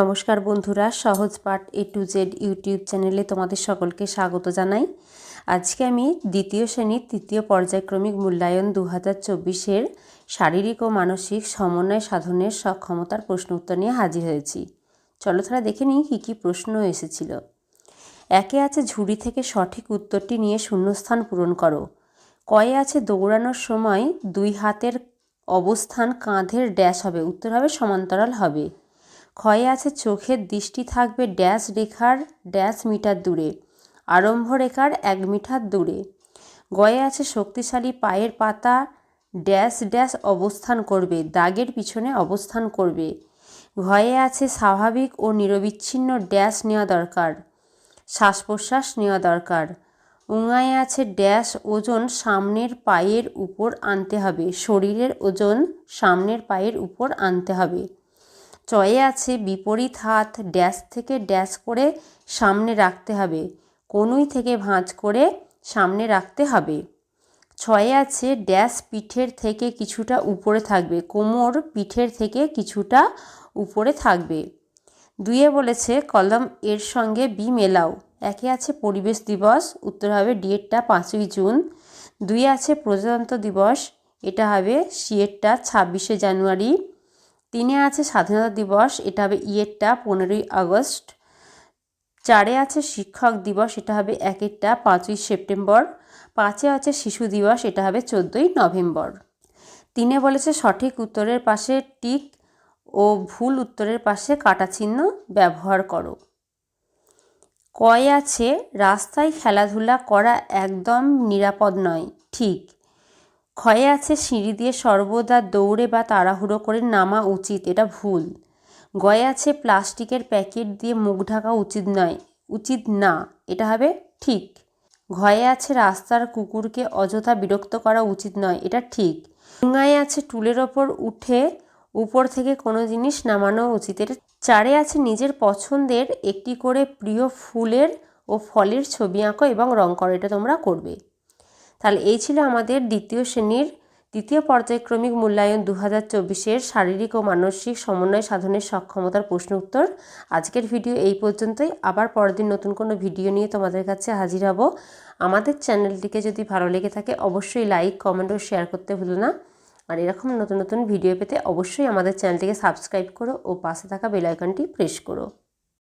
নমস্কার বন্ধুরা, সহজ পাঠ এ টু জেড ইউটিউব চ্যানেলে তোমাদের সকলকে স্বাগত জানাই। আজকে আমি দ্বিতীয় শ্রেণির তৃতীয় পর্যায়ক্রমিক মূল্যায়ন দু হাজার চব্বিশের শারীরিক ও মানসিক সমন্বয় সাধনের সক্ষমতার প্রশ্ন উত্তর নিয়ে হাজির হয়েছি। চলো তারা দেখে নিই কী কী প্রশ্ন এসেছিল। একে আছে ঝুড়ি থেকে সঠিক উত্তরটি নিয়ে শূন্যস্থান পূরণ করো। কয়ে আছে দৌড়ানোর সময় দুই হাতের অবস্থান কাঁধের ড্যাশ হবে, উত্তর হবে, সমান্তরাল হবে। ক্ষয়ে আছে চোখের দৃষ্টি থাকবে ড্যাশ রেখার ড্যাশ মিটার দূরে, আরম্ভ রেখার এক মিটার দূরে। গয়ে আছে শক্তিশালী পায়ের পাতা, ড্যাশ ড্যাশ অবস্থান করবে, দাগের পিছনে অবস্থান করবে। ঘয়ে আছে স্বাভাবিক ও নিরবিচ্ছিন্ন ড্যাশ নেওয়া দরকার শ্বাস প্রশ্বাস নেওয়া দরকার। উঙায় আছে ড্যাশ ওজন সামনের পায়ের উপর আনতে হবে, শরীরের ওজন সামনের পায়ের উপর আনতে হবে। চয়ে আছে বিপরীত হাত ড্যাশ থেকে ড্যাশ করে সামনে রাখতে হবে। কনুই থেকে ভাঁজ করে সামনে রাখতে হবে। ছয়ে আছে ড্যাশ পিঠের থেকে কিছুটা উপরে থাকবে, কোমর পিঠের থেকে কিছুটা উপরে থাকবে। দুইয়ে বলেছে, কলম এর সঙ্গে বি মেলাও। একে আছে পরিবেশ দিবস, উত্তর হবে ডিএডটা পাঁচই জুন। দুই আছে প্রজাতন্ত্র দিবস, এটা হবে সিএডটা ছাব্বিশে জানুয়ারি। তিনে আছে স্বাধীনতা দিবস, এটা হবে ইয়েরটা পনেরোই আগস্ট। চারে আছে শিক্ষক দিবস, এটা হবে একেরটা, পাঁচই সেপ্টেম্বর। পাঁচে আছে শিশু দিবস, এটা হবে চোদ্দোই নভেম্বর। তিনে বলেছে সঠিক উত্তরের পাশে টিক ও ভুল উত্তরের পাশে কাটা চিহ্ন ব্যবহার করো। কয় আছে, রাস্তায় খেলাধুলা করা একদম নিরাপদ নয়, ঠিক। ক্ষয়ে আছে সিঁড়ি দিয়ে সর্বদা দৌড়ে বা তাড়াহুড়ো করে নামা উচিত, এটা ভুল। গয়ে আছে প্লাস্টিকের প্যাকেট দিয়ে মুখ ঢাকা উচিত নয়, উচিত না, এটা হবে ঠিক। ঘয়ে আছে রাস্তার কুকুরকে অযথা বিরক্ত করা উচিত নয়, এটা ঠিক। ডুঙায় আছে টুলের ওপর উঠে উপর থেকে কোনো জিনিস নামানো উচিত, এটা চারে আছে নিজের পছন্দের একটি করে প্রিয় ফুলের ও ফলের ছবি আঁকো এবং রং করো, এটা তোমরা করবে। তাহলে এই ছিল আমাদের দ্বিতীয় শ্রেণির দ্বিতীয় পর্যায়ক্রমিক মূল্যায়ন দু হাজার চব্বিশের শারীরিক ও মানসিক সমন্বয় সাধনের সক্ষমতার প্রশ্ন উত্তর। আজকের ভিডিও এই পর্যন্তই। আবার পরের দিন নতুন কোনো ভিডিও নিয়ে তোমাদের কাছে হাজির হব। আমাদের চ্যানেলটিকে যদি ভালো লেগে থাকে, অবশ্যই লাইক, কমেন্ট ও শেয়ার করতে ভুলো না। আর এরকম নতুন নতুন ভিডিও পেতে অবশ্যই আমাদের চ্যানেলটিকে সাবস্ক্রাইব করো ও পাশে থাকা বেল আইকনটি প্রেস করো।